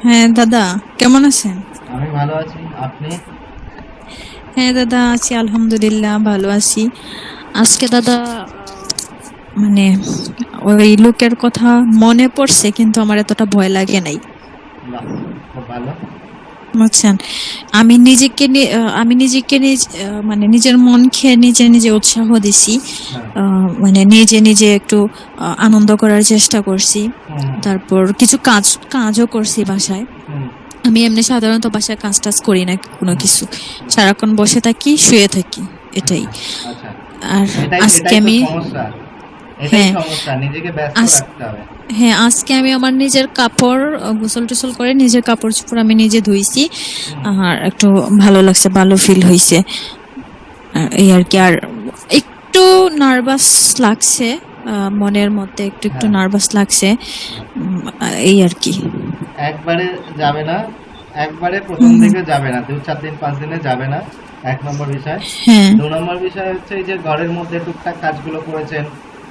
হ্যাঁ দাদা কেমন আছেন? আমি ভালো আছি। আপনি? হ্যাঁ দাদা আছি আলহামদুলিল্লাহ ভালো আছি। আজকে দাদা মানে ওই লোকের কথা মনে পড়ছে কিন্তু আমার এতটা ভয় লাগে নাই। ভালো। বুঝছেন আমি নিজেকে আমি নিজেকে নিজ মানে নিজের মন খেয়ে নিজে নিজে উৎসাহ দিছি। হ্যাঁ। মানে নিজে নিজে একটু আনন্দ করার চেষ্টা করছি। তারপর কিছু কাজ কাজও করছি বাসায়। আমি এমনি সাধারণত বাসায় কাজ টাজ করি না কোনো কিছু। সারাক্ষণ বসে থাকি শুয়ে থাকি এটাই। আচ্ছা। আর আজকে আমি হ্যাঁ। হ্যাঁ আজকে আমি আমার নিজের কাপড় গোসল টোসল করে নিজের কাপড় চোপড় আমি নিজে ধুইছি। আর একটু ভালো লাগছে ভালো ফিল হয়েছে এই আর কি। আর একটু নার্ভাস লাগছে মনের মধ্যে একটু একটু হ্যাঁ। নার্ভাস লাগছে। এই আর কি। একবারে যাবে না একবারে প্রথম দিকে যাবে না দু চার দিন পাঁচ দিনে যাবে না এক নম্বর বিষয়। হ্যাঁ। দু নম্বর বিষয় হচ্ছে এই যে ঘরের মধ্যে টুকটাক কাজগুলো করেছেন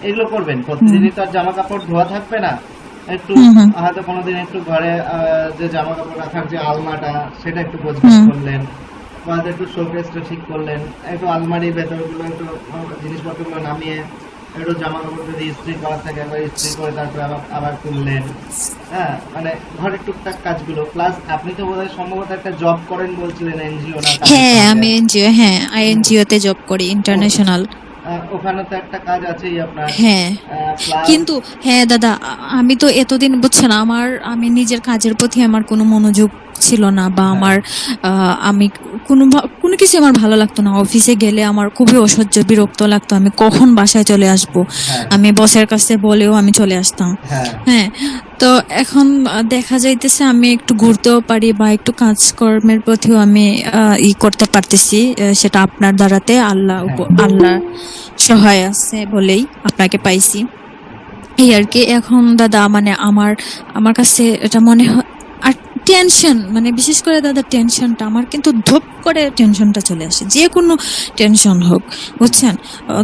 এগুলো করবেন। প্রতিদিনই তো আর জামা কাপড় ধোয়া থাকবে না। একটু। হয়তো কোনোদিন একটু ঘরে যে জামা কাপড় রাখার যে আলমাটা সেটা একটু গোছগাছ করলেন বা একটু শোকেসটা ঠিক করলেন একটু আলমারির ভেতরগুলো একটু আহ, জিনিসপত্রগুলো নামিয়ে একটু জামা কাপড় যদি ইস্ত্রি করার থাকে একবার ইস্ত্রি করে তারপরে আবার আবার তুললেন। হ্যাঁ মানে ঘরের টুকটাক কাজগুলো। প্লাস আপনি তো বোধহয় সম্ভবত একটা জব করেন বলছিলেন এনজিও না হ্যাঁ আমি এনজিও হ্যাঁ আইএনজিও তে জব করি ইন্টারন্যাশনাল ওখানে তো একটা কাজ আছেই আপনার। হ্যাঁ। কিন্তু হ্যাঁ দাদা আমি তো এতদিন বুঝছেন আমার আমি নিজের কাজের প্রতি আমার কোনো মনোযোগ ছিল না বা আমার আমি কোনো কোনো কিছু আমার ভালো লাগতো না। অফিসে গেলে আমার খুবই অসহ্য বিরক্ত লাগতো। আমি কখন বাসায় চলে আসব? হ্যাঁ। আমি বসের কাছে বলেও আমি চলে আসতাম। হ্যাঁ। হ্যাঁ তো এখন দেখা যাইতেছে আমি একটু ঘুরতেও পারি বা একটু কাজকর্মের প্রতিও আমি ই করতে পারতেছি। সেটা আপনার দ্বারাতে আল্লাহ আল্লাহ সহায় আছে বলেই আপনাকে পাইছি। এই আর কি এখন দাদা মানে আমার আমার কাছে এটা মনে হয় টেনশন মানে বিশেষ করে দাদা টেনশনটা আমার কিন্তু ধপ করে টেনশনটা চলে আসে, যে কোনো টেনশন হোক, বুঝছেন?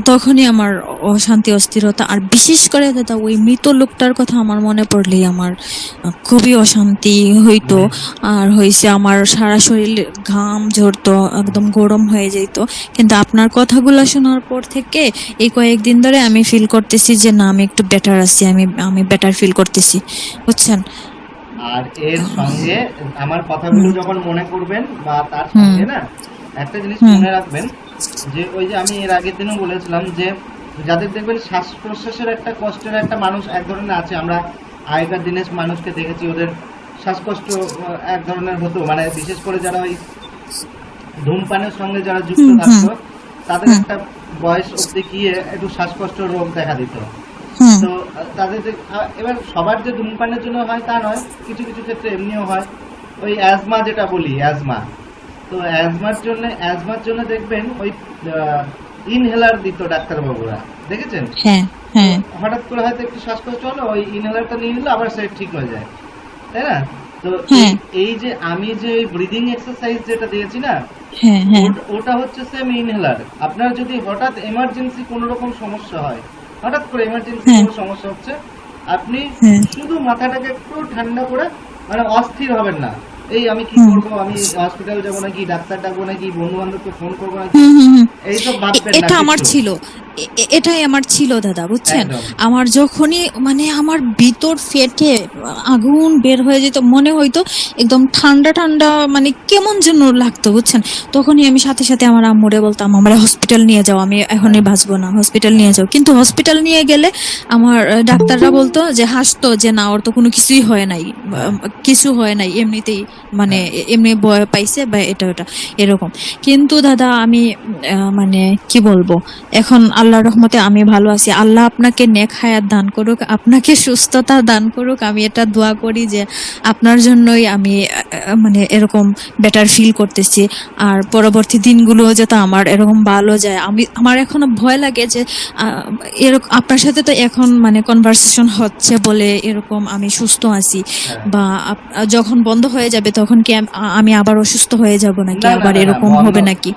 তখনই আমার অশান্তি, অস্থিরতা, আর বিশেষ করে দাদা ওই মৃত লোকটার কথা আমার মনে পড়লেই আমার খুবই অশান্তি হইতো, আর হয়েছে আমার সারা শরীর ঘাম ঝরতো, একদম গরম হয়ে যেত কিন্তু আপনার কথাগুলো শোনার পর থেকে এই কয়েকদিন ধরে আমি ফিল করতেছি যে না, আমি একটু বেটার আছি, আমি আমি বেটার ফিল করতেছি, বুঝছেন? আর এর সঙ্গে আমার কথাগুলো যখন মনে করবেন বা তার সঙ্গে না? একটা জিনিস মনে রাখবেন যে ওই যে আমি এর আগের দিনও বলেছিলাম যে যাদের দেখবেন শ্বাস প্রশ্বাসের একটা কষ্টের একটা মানুষ এক ধরনের আছে। আমরা আগেকার দিনের মানুষকে দেখেছি ওদের শ্বাসকষ্ট এক ধরনের হতো। মানে বিশেষ করে যারা ওই ধূমপানের সঙ্গে যারা যুক্ত থাকতো তাদের একটা বয়স অব্দি গিয়ে একটু শ্বাসকষ্ট রোগ দেখা দিত। তো তাদের যে এবার সবার যে ধূমপানের জন্য হয় তা নয় কিছু কিছু ক্ষেত্রে এমনিও হয়। ওই অ্যাজমা যেটা বলি অ্যাজমা। তো অ্যাজমার জন্য অ্যাজমার জন্য দেখবেন ওই ইনহেলার দিত ডাক্তারবাবুরা। দেখেছেন? হ্যাঁ হ্যাঁ। হঠাৎ করে হয়তো একটু শ্বাসকষ্ট হলো ওই ইনহেলারটা নিয়ে নিলো আবার সে ঠিক হয়ে যায়। তাই না? তো হ্যাঁ। এই- এই যে আমি যে ব্রিদিং এক্সারসাইজ যেটা দিয়েছি না হ্যাঁ হ্যাঁ। ওট- ওটা হচ্ছে সেম ইনহেলার আপনার যদি হঠাৎ এমার্জেন্সি কোনো রকম সমস্যা হয় হঠাৎ করে এমার্জেন্সি হ্যাঁ। কোনো সমস্যা হচ্ছে আপনি হ্যাঁ। শুধু মাথাটাকে একটু ঠান্ডা করে মানে অস্থির হবেন না। এই আমি কি করব? আমি হসপিটাল যাব নাকি ডাক্তার ডাকবো নাকি বন্ধু বান্ধবকে ফোন করব নাকি? এইসব ভাববেন এটা আমার ছিল। এটাই আমার ছিল দাদা বুঝছেন? আমার যখনই মানে আমার ভিতর ফেটে আগুন বের হয়ে যেত মনে হইতো একদম ঠান্ডা ঠান্ডা মানে কেমন যেন লাগতো বুঝছেন? তখনই আমি সাথে সাথে আমার আম্মুরে বলতাম আমার হসপিটাল নিয়ে যাও আমি এখনই বাঁচবো না হসপিটাল নিয়ে যাও। কিন্তু হসপিটাল নিয়ে গেলে আমার ডাক্তাররা বলতো যে হাসতো যে না ওর তো কোনো কিছুই হয় নাই কিছু হয় নাই এমনিতেই মানে এমনি ভয় পাইছে বা এটা ওটা এরকম। কিন্তু দাদা আমি মানে কি বলব এখন আল্লাহর রহমতে আমি ভালো আছি। আল্লাহ আপনাকে নেক হায়াত দান করুক আপনাকে সুস্থতা দান করুক। আমি এটা দোয়া করি যে আপনার জন্যই আমি মানে এরকম বেটার ফিল করতেছি। আর পরবর্তী দিনগুলো যাতে আমার এরকম ভালো যায়। আমি আমার এখনও ভয় লাগে যে এরকম আপনার সাথে তো এখন মানে কনভারসেশন হচ্ছে বলে এরকম আমি সুস্থ আছি। হ্যাঁ। বা যখন বন্ধ হয়ে যাবে তখন কি আমি আবার অসুস্থ হয়ে যাব নাকি? আবার এরকম হবে নাকি?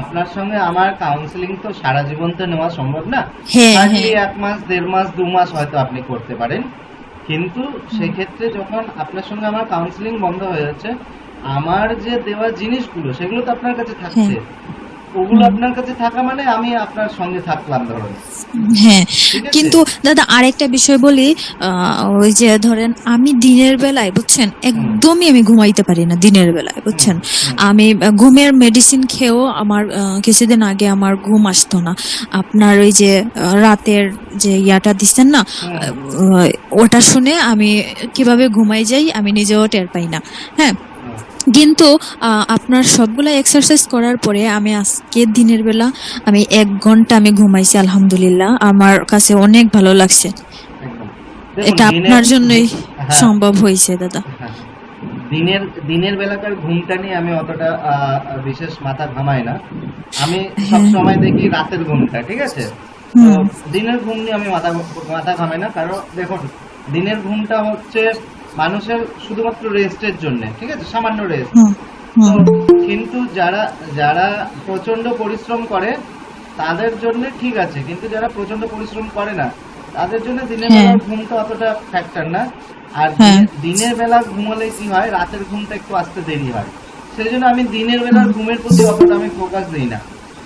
আপনার সঙ্গে আমার কাউন্সিলিং তো সারা জীবন তো নেওয়া সম্ভব না। হ্যাঁ হ্যাঁ। এক মাস দেড় মাস দু মাস হয়তো আপনি করতে পারেন। কিন্তু সেক্ষেত্রে যখন আপনার সঙ্গে আমার কাউন্সিলিং বন্ধ হয়ে যাচ্ছে আমার যে দেওয়া জিনিসগুলো সেগুলো তো আপনার কাছে থাকছে। ওগুলো আপনার কাছে থাকা মানে আমি আপনার সঙ্গে থাকলাম ধরুন। হ্যাঁ কিন্তু দাদা আরেকটা বিষয় বলি ওই যে ধরেন আমি দিনের বেলায় বুঝছেন? একদমই আমি ঘুমাইতে পারি না দিনের বেলায় বুঝছেন? আমি ঘুমের মেডিসিন খেয়েও আমার কিছুদিন আগে আমার ঘুম আসতো না। আপনার ওই যে রাতের যে ইয়াটা দিচ্ছেন না ওটা শুনে আমি কীভাবে ঘুমাই যাই আমি নিজেও টের পাই না। হ্যাঁ? কিন্তু আপনার সবগুলা এক্সারসাইজ করার পরে আমি আজকে দিনের বেলা আমি এক ঘণ্টা আমি ঘুমাইছি আলহামদুলিল্লাহ। আমার কাছে অনেক ভালো লাগছে। এটা আপনার জন্যই হ্যাঁ, সম্ভব হয়েছে দাদা। হ্যাঁ। দিনের দিনের বেলাকার ঘুমটা নিয়ে আমি অতটা বিশেষ মাথা ঘামাই না। আমি সব সময় দেখি রাতের ঘুমটা ঠিক আছে? দিনের ঘুম নিয়ে আমি মাথা মাথা ঘামাই না কারণ দেখুন দিনের ঘুমটা হচ্ছে মানুষের শুধুমাত্র রেস্টের জন্য ঠিক আছে? সামান্য রেস্ট কিন্তু যারা যারা প্রচণ্ড পরিশ্রম করে তাদের জন্য ঠিক আছে। কিন্তু যারা প্রচণ্ড পরিশ্রম করে না তাদের জন্য দিনের হ্যাঁ। বেলার ঘুমটা অতটা ফ্যাক্টর না। আর হ্যাঁ। দিনের বেলা ঘুমোলে কি হয়? রাতের ঘুমটা একটু আসতে দেরি হয়। সেই জন্য আমি দিনের বেলার ঘুমের প্রতি অতটা আমি ফোকাস দিই না।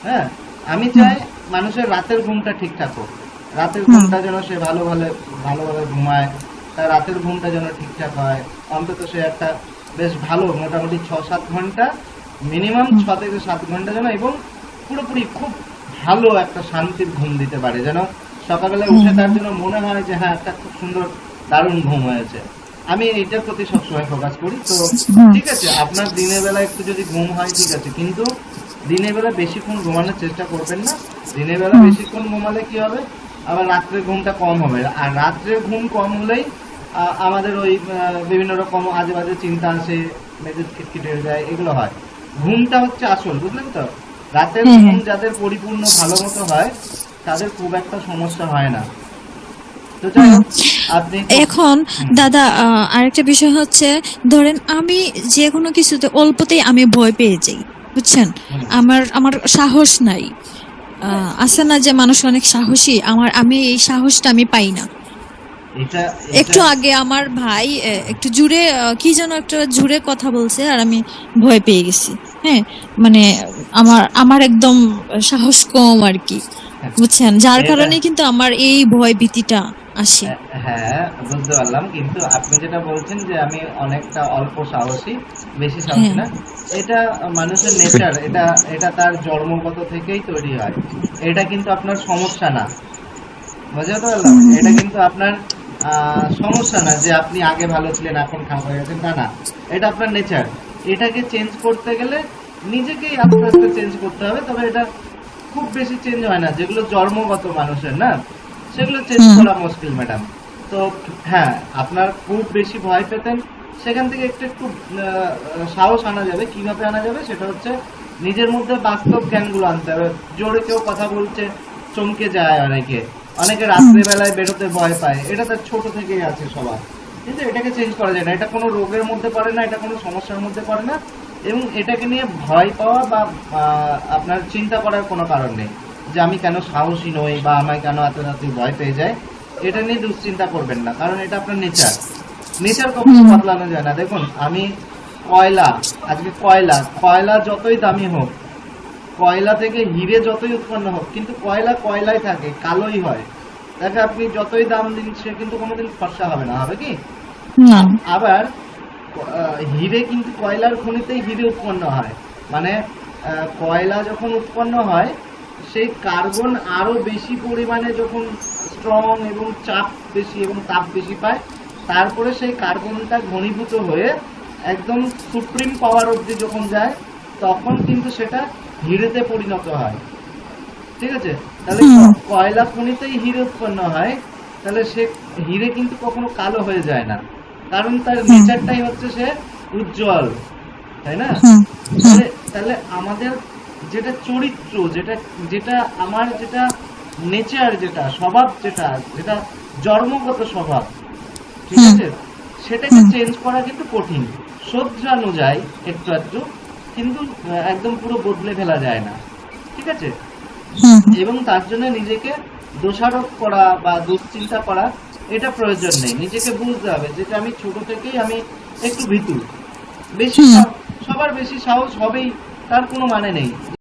হ্যাঁ? আমি চাই মানুষের রাতের ঘুমটা ঠিকঠাক হোক। রাতের ঘুমটা যেন সে ভালো ভালো ভালোভাবে ঘুমায়। তার রাতের ঘুমটা যেন ঠিকঠাক হয়। অন্তত সে একটা বেশ ভালো মোটামুটি ছ সাত ঘণ্টা মিনিমাম ছ থেকে সাত ঘণ্টা যেন এবং পুরোপুরি খুব ভালো একটা শান্তির ঘুম দিতে পারে যেন সকালবেলা উঠে তার জন্য মনে হয় যে হ্যাঁ একটা খুব সুন্দর দারুণ ঘুম হয়েছে। আমি এইটার প্রতি সবসময় ফোকাস করি। তো ঠিক আছে আপনার দিনের বেলা একটু যদি ঘুম হয় ঠিক আছে। কিন্তু দিনের বেলা বেশিক্ষণ ঘুমানোর চেষ্টা করবেন না। দিনের বেলা বেশিক্ষণ ঘুমালে কি হবে? আবার রাত্রে ঘুমটা কম হবে। আর রাত্রে ঘুম কম হলেই আমাদের ওই বিভিন্ন রকম আজে বাজে চিন্তা আসে মেজাজ খিটখিটে হয়ে যায় এগুলো হয়। ঘুমটা হচ্ছে আসল বুঝলেন তো? রাতের ঘুম যাদের পরিপূর্ণ ভালো মতো হয় তাদের খুব একটা সমস্যা হয় না। এখন দাদা আরেকটা বিষয় হচ্ছে ধরেন আমি যে কোনো কিছুতে অল্পতেই আমি ভয় পেয়ে যাই বুঝছেন? আমার আমার সাহস নাই। আছে না যে মানুষ অনেক সাহসী? আমার আমি এই সাহসটা আমি পাই না। এটা একটু আগে আমার ভাই একটু জুড়ে কি যেন একটা জুড়ে কথা বলছে আর আমি ভয় পেয়ে গেছি। হ্যাঁ মানে আমার আমার একদম সাহস কম আর কি। বুঝছেন? যার কারণে কিন্তু আমার এই ভয় ভীতিটা। আসে। হ্যাঁ বুঝতে পারলাম। কিন্তু আপনি যেটা বলছেন যে আমি অনেকটা অল্প সাহসী বেশি সাহসী হ্যাঁ। না এটা মানুষের নেচার এটা এটা তার জন্মগত থেকেই তৈরি হয়। এটা কিন্তু আপনার সমস্যা না। বুঝতে পারলাম? এটা কিন্তু আপনার সমস্যা না যে আপনি আগে ভালো ছিলেন এখন খারাপ হয়ে গেছেন। তা না এটা আপনার নেচার এটাকে চেঞ্জ করতে গেলে নিজেকেই আস্তে আস্তে চেঞ্জ করতে হবে। তবে এটা খুব বেশি চেঞ্জ হয় না যেগুলো জন্মগত মানুষের না? সেগুলো চেঞ্জ করা মুশকিল ম্যাডাম তো হ্যাঁ আপনার খুব বেশি ভয় পেতেন সেখান থেকে একটু একটু সাহস আনা যাবে কীভাবে আনা যাবে সেটা হচ্ছে নিজের মধ্যে বাস্তব জ্ঞানগুলো আনতে হবে। জোরে কেউ কথা বলছে চমকে যায় অনেকে। অনেকে রাত্রেবেলায় বেরোতে ভয় পায়। এটা তার ছোট থেকেই আছে সবার। কিন্তু এটাকে চেঞ্জ করা যায় না। এটা কোনো রোগের মধ্যে পড়ে না এটা কোনো সমস্যার মধ্যে পড়ে না। এবং এটাকে নিয়ে ভয় পাওয়া বা আপনার চিন্তা করার কোনো কারণ নেই। যে আমি কেন সাহসী নই বা আমায় কেন এত রাতে ভয় পেয়ে যায় এটা নিয়ে দুশ্চিন্তা করবেন না কারণ এটা আপনার নেচার। নেচার কখনো বদলানো যায় না। দেখুন আমি কয়লা আজকে কয়লা কয়লা যতই দামি হোক কয়লা থেকে হিরে যতই উৎপন্ন হোক কিন্তু কয়লা কয়লাই থাকে কালোই হয়। দেখে আপনি যতই দাম দিন সে কিন্তু কোনোদিন ফর্সা হবে না হবে কি? আবার হিরে কিন্তু কয়লার খনিতেই হিরে উৎপন্ন হয়। মানে কয়লা যখন উৎপন্ন হয় সেই কার্বন আরও বেশি পরিমাণে যখন স্ট্রং এবং চাপ বেশি এবং তাপ বেশি পায় তারপরে সেই কার্বনটা ঘনীভূত হয়ে একদম সুপ্রিম পাওয়ার অবধি যখন যায় তখন কিন্তু সেটা হিরেতে পরিণত হয়। ঠিক আছে? তাহলে। কয়লা খনিতেই হিরে উৎপন্ন হয় তাহলে সে হিরে কিন্তু কখনো কালো হয়ে যায় না। কারণ তার। নেচারটাই হচ্ছে সে উজ্জ্বল তাই না? তাহলে আমাদের যেটা চরিত্র যেটা যেটা আমার যেটা নেচার যেটা স্বভাব যেটা যেটা জন্মগত স্বভাব ঠিক আছে? সেটাকে চেঞ্জ করা কিন্তু কঠিন। শোধরানো যায় একটু একটু কিন্তু একদম পুরো বদলে ফেলা যায় না ঠিক আছে। এবং তার জন্য নিজেকে দোষারোপ করা বা দুশ্চিন্তা করা এটা প্রয়োজন নেই। নিজেকে বুঝতে হবে যেটা আমি ছোট থেকেই আমি একটু ভীতু। বেশি সবার বেশি সাহস হবেই তার কোনো মানে নেই।